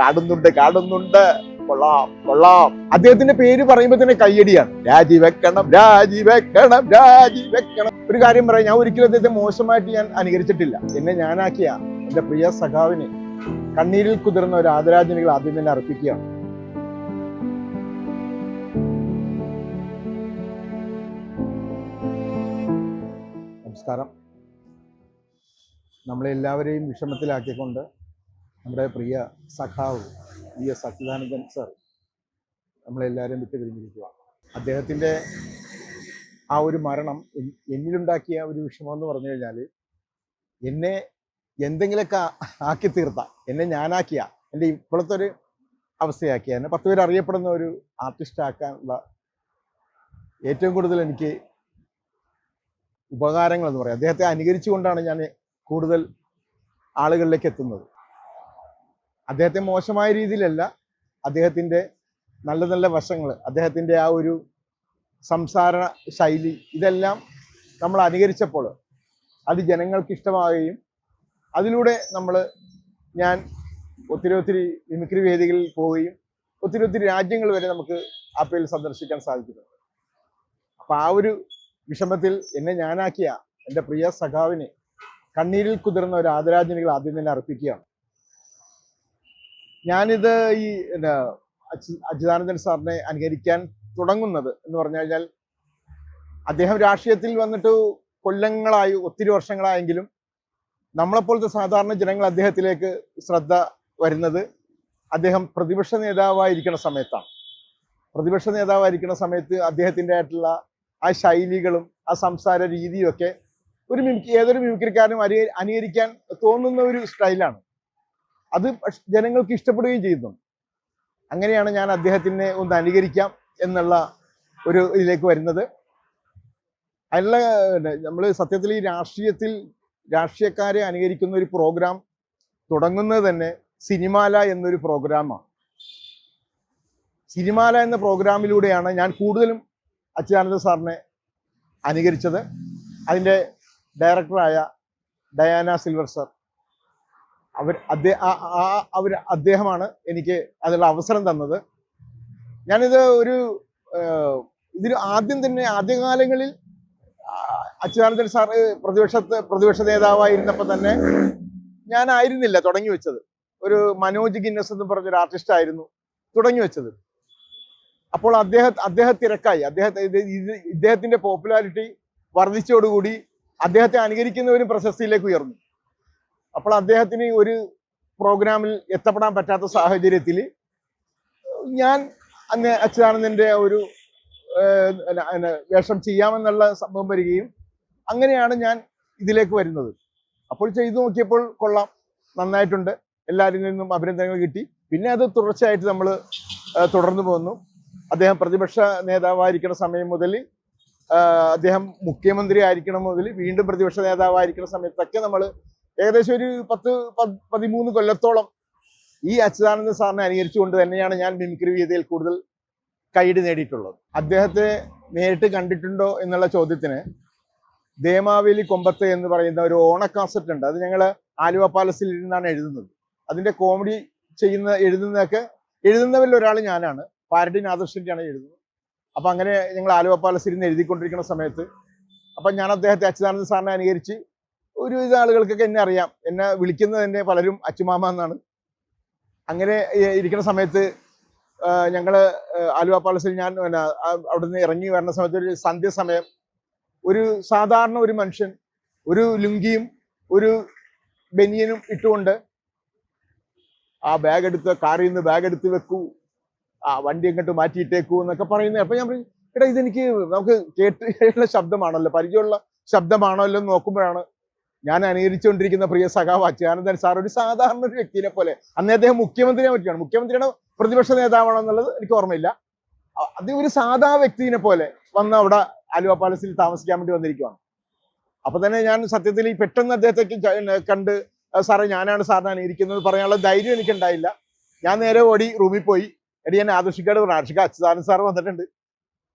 കാണുന്നുണ്ട് കാണുന്നുണ്ട്. കൊള്ളാം കൊള്ളാം. അദ്ദേഹത്തിന്റെ പേര് പറയുമ്പോ തന്നെ കയ്യടിയാണ്. രാജിവെക്കണം രാജിവെക്കണം രാജിവെക്കണം ഒരു കാര്യം പറയാം ഞാൻ ഒരിക്കലും അദ്ദേഹത്തെ മോശമായിട്ട് ഞാൻ അനുകരിച്ചിട്ടില്ല. എന്നെ ഞാനാക്കിയ എന്റെ പ്രിയ സഖാവിനെ കണ്ണീരിൽ കുതിർന്ന ഒരു ആദരാഞ്ജലികൾ ആദ്യം തന്നെ അർപ്പിക്കുകയാണ്. നമസ്കാരം. നമ്മളെല്ലാവരെയും വിഷമത്തിലാക്കിക്കൊണ്ട് നമ്മുടെ പ്രിയ സഖാവ് വി എസ് സച്ചിദാനന്ദൻ സർ നമ്മളെല്ലാവരും വിട്ടു പിരിഞ്ഞിരിക്കുക അദ്ദേഹത്തിന്റെ ആ ഒരു മരണം എന്നിലുണ്ടാക്കിയ ഒരു വിഷമമെന്ന് പറഞ്ഞു കഴിഞ്ഞാൽ എന്നെ എന്തെങ്കിലുമൊക്കെ ആക്കി തീർത്ത. എന്നെ ഞാനാക്കിയ. എന്റെ ഇപ്പോഴത്തെ ഒരു അവസ്ഥയാക്കിയ. എന്നെ പത്ത് പേര് അറിയപ്പെടുന്ന ഒരു ആർട്ടിസ്റ്റ് ആക്കാനുള്ള ഏറ്റവും കൂടുതൽ എനിക്ക് ഉപകാരങ്ങൾ എന്ന് പറയാം. അദ്ദേഹത്തെ അനുകരിച്ചുകൊണ്ടാണ് ഞാൻ കൂടുതൽ ആളുകളിലേക്ക് എത്തുന്നത്. അദ്ദേഹത്തെ മോശമായ രീതിയിലല്ല അദ്ദേഹത്തിന്റെ നല്ല നല്ല വശങ്ങൾ അദ്ദേഹത്തിന്റെ ആ ഒരു സംസാര ശൈലി ഇതെല്ലാം നമ്മൾ അനുകരിച്ചപ്പോൾ അത് ജനങ്ങൾക്ക് ഇഷ്ടമാവുകയും അതിലൂടെ നമ്മൾ ഞാൻ ഒത്തിരി ഒത്തിരി മിമിക്രി വേദികളിൽ പോവുകയും ഒത്തിരി ഒത്തിരി രാജ്യങ്ങൾ വരെ നമുക്ക് ആ പേരിൽ സന്ദർശിക്കാൻ സാധിക്കുന്നുണ്ട് അപ്പം ആ ഒരു വിഷമത്തിൽ എന്നെ ഞാനാക്കിയ എന്റെ പ്രിയ സഖാവിനെ കണ്ണീരിൽ കുതിർന്ന ഒരു ആദരാഞ്ജലികൾ ആദ്യം തന്നെ അർപ്പിക്കുകയാണ്. ഞാനിത് ഈ അച്യു- അച്യുതാനന്ദൻ സാറിനെ അനുകരിക്കാൻ തുടങ്ങുന്നത് എന്ന് പറഞ്ഞു കഴിഞ്ഞാൽ അദ്ദേഹം രാഷ്ട്രീയത്തിൽ വന്നിട്ട് കൊല്ലങ്ങളായി ഒത്തിരി വർഷങ്ങളായെങ്കിലും നമ്മളെപ്പോലത്തെ സാധാരണ ജനങ്ങൾ അദ്ദേഹത്തിലേക്ക് ശ്രദ്ധ വരുന്നത് അദ്ദേഹം പ്രതിപക്ഷ നേതാവായിരിക്കുന്ന സമയത്താണ്. പ്രതിപക്ഷ നേതാവായിരിക്കുന്ന സമയത്ത് അദ്ദേഹത്തിന്റെ ആയിട്ടുള്ള ആ ശൈലികളും ആ സംസാര രീതിയും ഒക്കെ ഒരു മിമിക്രി ഏതൊരു മിമിക്രിക്കാരനും അനു അനുകരിക്കാൻ തോന്നുന്ന ഒരു സ്റ്റൈലാണ് അത് ജനങ്ങൾക്ക് ഇഷ്ടപ്പെടുകയും ചെയ്യുന്നുണ്ട്. അങ്ങനെയാണ് ഞാൻ അദ്ദേഹത്തിനെ ഒന്ന് അനുകരിക്കാം എന്നുള്ള ഒരു ഇതിലേക്ക് വരുന്നത്. അതിനുള്ള നമ്മൾ സത്യത്തിൽ ഈ രാഷ്ട്രീയത്തിൽ രാഷ്ട്രീയക്കാരെ അനുകരിക്കുന്ന ഒരു പ്രോഗ്രാം തുടങ്ങുന്നത് തന്നെ സിനിമാല എന്നൊരു പ്രോഗ്രാമാണ്. സിനിമാല എന്ന പ്രോഗ്രാമിലൂടെയാണ് ഞാൻ കൂടുതലും അച്യുതാനന്ദ സാറിനെ അനുകരിച്ചത്. അതിന്റെ ഡയറക്ടറായ ഡയാന സിൽവർ സർ. അവർ അവർ അദ്ദേഹമാണ് എനിക്ക് അതിനുള്ള അവസരം തന്നത്. ഞാനിത് ഒരു ഇതിൽ ആദ്യം തന്നെ ആദ്യകാലങ്ങളിൽ അച്യുതാനന്ദൻ സാറ് പ്രതിപക്ഷത്ത് പ്രതിപക്ഷ നേതാവായിരുന്നപ്പോൾ തന്നെ ഞാനായിരുന്നില്ല തുടങ്ങി വെച്ചത്. ഒരു മനോജ് ഗിന്നസ് എന്ന് പറഞ്ഞൊരു ആർട്ടിസ്റ്റ് ആയിരുന്നു തുടങ്ങി വെച്ചത്. അപ്പോൾ അദ്ദേഹം അദ്ദേഹം തിരക്കായി. അദ്ദേഹത്തെ ഇദ്ദേഹത്തിന്റെ പോപ്പുലാരിറ്റി വർദ്ധിച്ചതോടുകൂടി അദ്ദേഹത്തെ അനുകരിക്കുന്നവരും പ്രശസ്തിയിലേക്ക് ഉയർന്നു. അപ്പോൾ അദ്ദേഹത്തിന് ഒരു പ്രോഗ്രാമിൽ എത്തപ്പെടാൻ പറ്റാത്ത സാഹചര്യത്തിൽ ഞാൻ അന്ന് അച്യുതാനന്ദന്റെ ഒരു വേഷം ചെയ്യാമെന്നുള്ള സംഭവം വരികയും അങ്ങനെയാണ് ഞാൻ ഇതിലേക്ക് വരുന്നത്. അപ്പോൾ ചെയ്തു നോക്കിയപ്പോൾ കൊള്ളാം നന്നായിട്ടുണ്ട്. എല്ലാവരിൽ നിന്നും അഭിനന്ദനങ്ങൾ കിട്ടി. പിന്നെ അത് തുടർച്ചയായിട്ട് നമ്മൾ തുടർന്നു പോന്നു അദ്ദേഹം പ്രതിപക്ഷ നേതാവായിരിക്കുന്ന സമയം മുതൽ അദ്ദേഹം മുഖ്യമന്ത്രി ആയിരിക്കണം മുതൽ വീണ്ടും പ്രതിപക്ഷ നേതാവായിരിക്കുന്ന സമയത്തൊക്കെ നമ്മൾ ഏകദേശം ഒരു പത്ത് പതിമൂന്ന് കൊല്ലത്തോളം ഈ അച്യുതാനന്ദ സാറിനെ അനുകരിച്ചുകൊണ്ട് തന്നെയാണ് ഞാൻ മിമിക്രി വേദിയിൽ കൂടുതൽ കൈയ്യടി നേടിയിട്ടുള്ളത്. അദ്ദേഹത്തെ നേരിട്ട് കണ്ടിട്ടുണ്ടോ എന്നുള്ള ചോദ്യത്തിന് ദേമാവേലി കൊമ്പത്ത് എന്ന് പറയുന്ന ഒരു ഓണ കാസറ്റ് ഉണ്ട്. അത് ഞങ്ങൾ ആലുവ പാലസിൽ ഇരുന്നാണ് എഴുതുന്നത്. അതിന്റെ കോമഡി ചെയ്യുന്ന എഴുതുന്നതൊക്കെ എഴുതുന്നവരിൽ ഒരാൾ ഞാനാണ്. പാരഡി നാദർഷിന്റെയാണ് എഴുതുന്നത്. അപ്പം അങ്ങനെ ഞങ്ങൾ ആലുവ പാലസിൽ ഇരുന്ന് എഴുതിക്കൊണ്ടിരിക്കുന്ന സമയത്ത് അപ്പം ഞാൻ അദ്ദേഹത്തെ അച്യുതാനന്ദ സാറിനെ അനുകരിച്ച് ഒരുവിധ ആളുകൾക്കൊക്കെ എന്നെ അറിയാം. എന്നെ വിളിക്കുന്നത് തന്നെ പലരും അച്ചുമാമ എന്നാണ്. അങ്ങനെ ഇരിക്കുന്ന സമയത്ത് ഞങ്ങൾ ആലുവ പാലസിൽ ഞാൻ അവിടുന്ന് ഇറങ്ങി വരുന്ന സമയത്ത് ഒരു സന്ധ്യ സമയം ഒരു സാധാരണ ഒരു മനുഷ്യൻ ഒരു ലുങ്കിയും ഒരു ബനിയനും ഇട്ടുകൊണ്ട് ആ ബാഗ് എടുത്ത് കാറിൽ നിന്ന് ബാഗ് എടുത്ത് വെക്കൂ. ആ വണ്ടി എങ്ങോട്ട് മാറ്റിയിട്ടേക്കൂ എന്നൊക്കെ പറയുന്നത് അപ്പൊ ഞാൻ പറയും എടാ ഇതെനിക്ക് നമുക്ക് കേട്ടുള്ള ശബ്ദമാണല്ലോ പരിചയമുള്ള ശബ്ദമാണല്ലോ നോക്കുമ്പോഴാണ് ഞാൻ അനുകരിച്ചുകൊണ്ടിരിക്കുന്ന പ്രിയ സഖാവ് അച്യുതാനന്ദൻ സാർ ഒരു സാധാരണ ഒരു വ്യക്തിനെ പോലെ. അന്നേ അദ്ദേഹം മുഖ്യമന്ത്രിയെ പറ്റിയാണ്. മുഖ്യമന്ത്രിയുടെ പ്രതിപക്ഷ നേതാവാണോ എന്നുള്ളത് എനിക്ക് ഓർമ്മയില്ല. അത് ഒരു സാധാ വ്യക്തിനെ പോലെ വന്ന് അവിടെ ആലുവ പാലസിൽ താമസിക്കാൻ വേണ്ടി വന്നിരിക്കുവാണ്. അപ്പൊ തന്നെ ഞാൻ സത്യത്തിൽ ഈ പെട്ടെന്ന് അദ്ദേഹത്തേക്ക് ച- കണ്ട് സാറേ ഞാനാണ് സാറിനെ അനുകരിക്കുന്നത് പറയാനുള്ള ധൈര്യം എനിക്കുണ്ടായില്ല. ഞാൻ നേരെ ഓടി റൂമിൽ പോയി. എടി ഞാൻ ആദർശിക്കാട് പറഞ്ഞു ആദർശിക്ക അച്യുതാനന്ദ സാർ വന്നിട്ടുണ്ട്.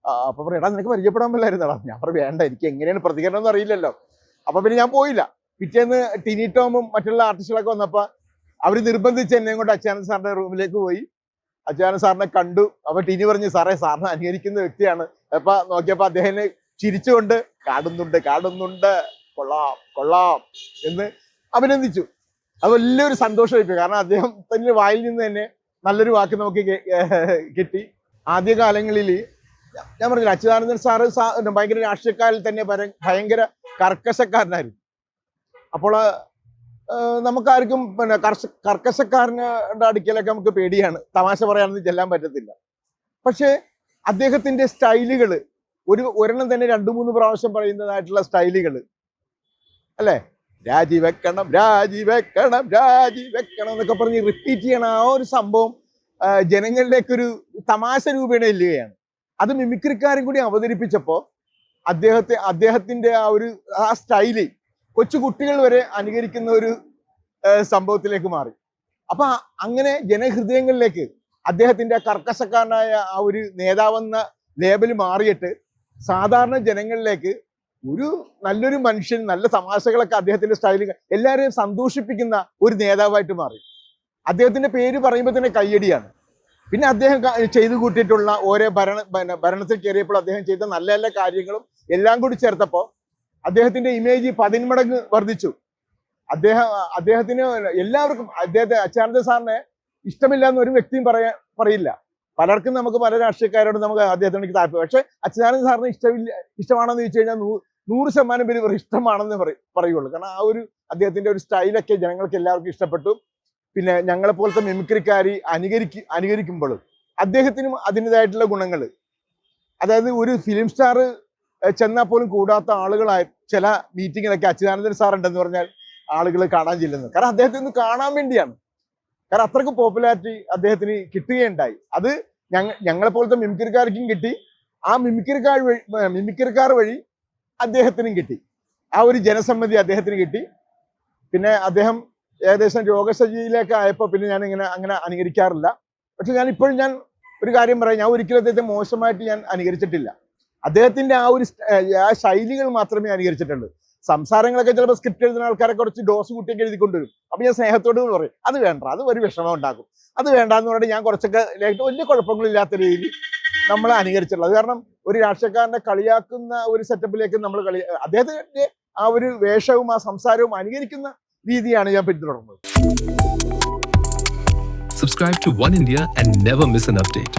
അപ്പൊ പറയടാ നിനക്ക് പരിചയപ്പെടാൻ പറ്റില്ലായിരുന്നടാ. ഞാൻ പറഞ്ഞു വേണ്ട എനിക്ക് എങ്ങനെയാണ് പ്രതികരണം ഒന്നും അറിയില്ലല്ലോ. അപ്പൊ പിന്നെ ഞാൻ പോയില്ല. പിറ്റേന്ന് ടിനി ടോമും മറ്റുള്ള ആർട്ടിസ്റ്റുകളൊക്കെ വന്നപ്പോ അവർ നിർബന്ധിച്ച് എന്നെ കൊണ്ട് അച്യുതാനന്ദ സാറിന്റെ റൂമിലേക്ക് പോയി. അച്യുതാനന്ദ സാറിനെ കണ്ടു. അപ്പൊ ടിനി പറഞ്ഞു സാറേ സാറിനെ അനുകരിക്കുന്ന വ്യക്തിയാണ്. അപ്പൊ നോക്കിയപ്പോ അദ്ദേഹം ചിരിച്ചുകൊണ്ട് കാടുന്നുണ്ട് കാടുന്നുണ്ട്. കൊള്ളാം കൊള്ളാം. എന്ന് അഭിനന്ദിച്ചു. അത് വലിയൊരു സന്തോഷമായിപ്പോയി. കാരണം അദ്ദേഹം തന്നെ വായിൽ നിന്ന് തന്നെ നല്ലൊരു വാക്ക് നമുക്ക് കിട്ടി ആദ്യ കിട്ടി. ആദ്യകാലങ്ങളിൽ ഞാൻ പറഞ്ഞില്ല അച്യുതാനന്ദൻ സാറ് ഭയങ്കര രാഷ്ട്രീയക്കാരിൽ തന്നെ ഭയങ്കര കർക്കശക്കാരനായിരുന്നു. അപ്പോൾ നമുക്കാർക്കും പിന്നെ കർഷ കർക്കശക്കാരന്റെ അടുക്കലൊക്കെ നമുക്ക് പേടിയാണ്. തമാശ പറയാനൊന്നും ചെല്ലാൻ പറ്റത്തില്ല. പക്ഷേ അദ്ദേഹത്തിന്റെ സ്റ്റൈലുകൾ ഒരു ഒരെണ്ണം തന്നെ രണ്ടു മൂന്ന് പ്രാവശ്യം പറയുന്നതായിട്ടുള്ള സ്റ്റൈലുകൾ അല്ലേ? രാജിവെക്കണം രാജിവെക്കണം രാജിവെക്കണം എന്നൊക്കെ പറഞ്ഞ് റിപ്പീറ്റ് ചെയ്യണ ആ ഒരു സംഭവം ആ, ജനങ്ങളിലേക്കൊരു തമാശ രൂപേണ ഇല്ലുകയാണ് അത് മിമിക്രിക്കാരും കൂടി അവതരിപ്പിച്ചപ്പോൾ അദ്ദേഹത്തെ അദ്ദേഹത്തിന്റെ ആ ഒരു ആ സ്റ്റൈൽ കൊച്ചു കുട്ടികൾ വരെ അനുകരിക്കുന്ന ഒരു സംഭവത്തിലേക്ക് മാറി. അപ്പൊ അങ്ങനെ ജനഹൃദയങ്ങളിലേക്ക് അദ്ദേഹത്തിന്റെ കർക്കശക്കാരനായ ആ ഒരു നേതാവെന്ന ലേബൽ മാറിയിട്ട് സാധാരണ ജനങ്ങളിലേക്ക് ഒരു നല്ലൊരു മനുഷ്യൻ നല്ല തമാശകളൊക്കെ അദ്ദേഹത്തിന്റെ സ്റ്റൈലിൽ എല്ലാവരെയും സന്തോഷിപ്പിക്കുന്ന ഒരു നേതാവായിട്ട് മാറി. അദ്ദേഹത്തിന്റെ പേര് പറയുമ്പോൾ തന്നെ കയ്യടിയാണ്. പിന്നെ അദ്ദേഹം ചെയ്തു കൂട്ടിയിട്ടുള്ള ഓരോ ഭരണ- ഭരണത്തിൽ കയറിയപ്പോൾ അദ്ദേഹം ചെയ്ത നല്ല നല്ല കാര്യങ്ങളും എല്ലാം കൂടി ചേർത്തപ്പോൾ അദ്ദേഹത്തിന്റെ ഇമേജ് പതിന്മടങ്ങ് വർദ്ധിച്ചു. അദ്ദേഹം അദ്ദേഹത്തിന് എല്ലാവർക്കും അദ്ദേഹത്തെ അച്ചാനന്ദ സാറിനെ ഇഷ്ടമില്ല എന്ന് ഒരു വ്യക്തിയും പറയാ പറയില്ല. പലർക്കും നമുക്ക് പല രാഷ്ട്രീയക്കാരോട് നമുക്ക് അദ്ദേഹത്തിനോട് താല്പര്യം പക്ഷെ അച്യുതാനന്ദ സാറിന് ഇഷ്ടമില്ല ഇഷ്ടമാണെന്ന് ചോദിച്ചു കഴിഞ്ഞാൽ നൂറ് ശതമാനം പേര് ഇഷ്ടമാണെന്ന് പറയും പറയുള്ളൂ. കാരണം ആ ഒരു അദ്ദേഹത്തിന്റെ ഒരു സ്റ്റൈലൊക്കെ ജനങ്ങൾക്ക് എല്ലാവർക്കും ഇഷ്ടപ്പെട്ടു. പിന്നെ ഞങ്ങളെ പോലത്തെ മിമിക്രിക്കാരി അനുകരിക്ക് അനുകരിക്കുമ്പോഴും അദ്ദേഹത്തിനും അതിന്റെതായിട്ടുള്ള ഗുണങ്ങൾ അതായത് ഒരു ഫിലിം സ്റ്റാർ ചെന്നാൽ പോലും കൂടാത്ത ആളുകളായി ചില മീറ്റിങ്ങിലൊക്കെ അച്യുതാനന്ദൻ സാർ ഉണ്ടെന്ന് പറഞ്ഞാൽ ആളുകൾ കാണാൻ ചെല്ലുന്നത് കാരണം അദ്ദേഹത്തെ ഒന്ന് കാണാൻ വേണ്ടിയാണ്. കാരണം അത്രയ്ക്ക് പോപ്പുലാരിറ്റി അദ്ദേഹത്തിന് കിട്ടുകയുണ്ടായി. അത് ഞങ്ങ ഞങ്ങളെ പോലത്തെ മിമിക്രിക്കാർക്കും കിട്ടി. ആ മിമിക്രിക്കാർ വഴി മിമിക്രിക്കാർ വഴി അദ്ദേഹത്തിനും കിട്ടി. ആ ഒരു ജനസമ്മതി അദ്ദേഹത്തിന് കിട്ടി. പിന്നെ അദ്ദേഹം ഏകദേശം രോഗസജ്ജിയിലേക്ക് ആയപ്പോൾ പിന്നെ ഞാൻ ഇങ്ങനെ അങ്ങനെ അനുകരിക്കാറില്ല. പക്ഷെ ഞാൻ ഇപ്പോഴും ഞാൻ ഒരു കാര്യം പറയാം. ഞാൻ ഒരിക്കലും അദ്ദേഹത്തെ മോശമായിട്ട് ഞാൻ അനുകരിച്ചിട്ടില്ല. അദ്ദേഹത്തിന്റെ ആ ഒരു ആ ശൈലികൾ മാത്രമേ അനുകരിച്ചിട്ടുള്ളൂ. സംസാരങ്ങളൊക്കെ ചിലപ്പോൾ സ്ക്രിപ്റ്റ് എഴുതുന്ന ആൾക്കാരെ കുറച്ച് ഡോസ് കൂട്ടിയൊക്കെ എഴുതി കൊണ്ടുവരും അപ്പൊ ഞാൻ സ്നേഹത്തോട് എന്ന് പറയും അത് വേണ്ട അത് ഒരു വിഷമം ഉണ്ടാക്കും. അത് വേണ്ട എന്ന് പറഞ്ഞിട്ട് ഞാൻ കുറച്ചൊക്കെ വലിയ കുഴപ്പങ്ങളില്ലാത്ത രീതിയിൽ നമ്മൾ അനുകരിച്ചിട്ടുള്ളത്. കാരണം ഒരു രാഷ്ട്രീയക്കാരനെ കളിയാക്കുന്ന ഒരു സെറ്റപ്പിലേക്ക് നമ്മൾ കളി അദ്ദേഹത്തിന്റെ ആ ഒരു വേഷവും ആ സംസാരവും അനുകരിക്കുന്ന രീതിയാണ് ഞാൻ പിന്തുടർന്നത്. Subscribe to One India and never miss an update.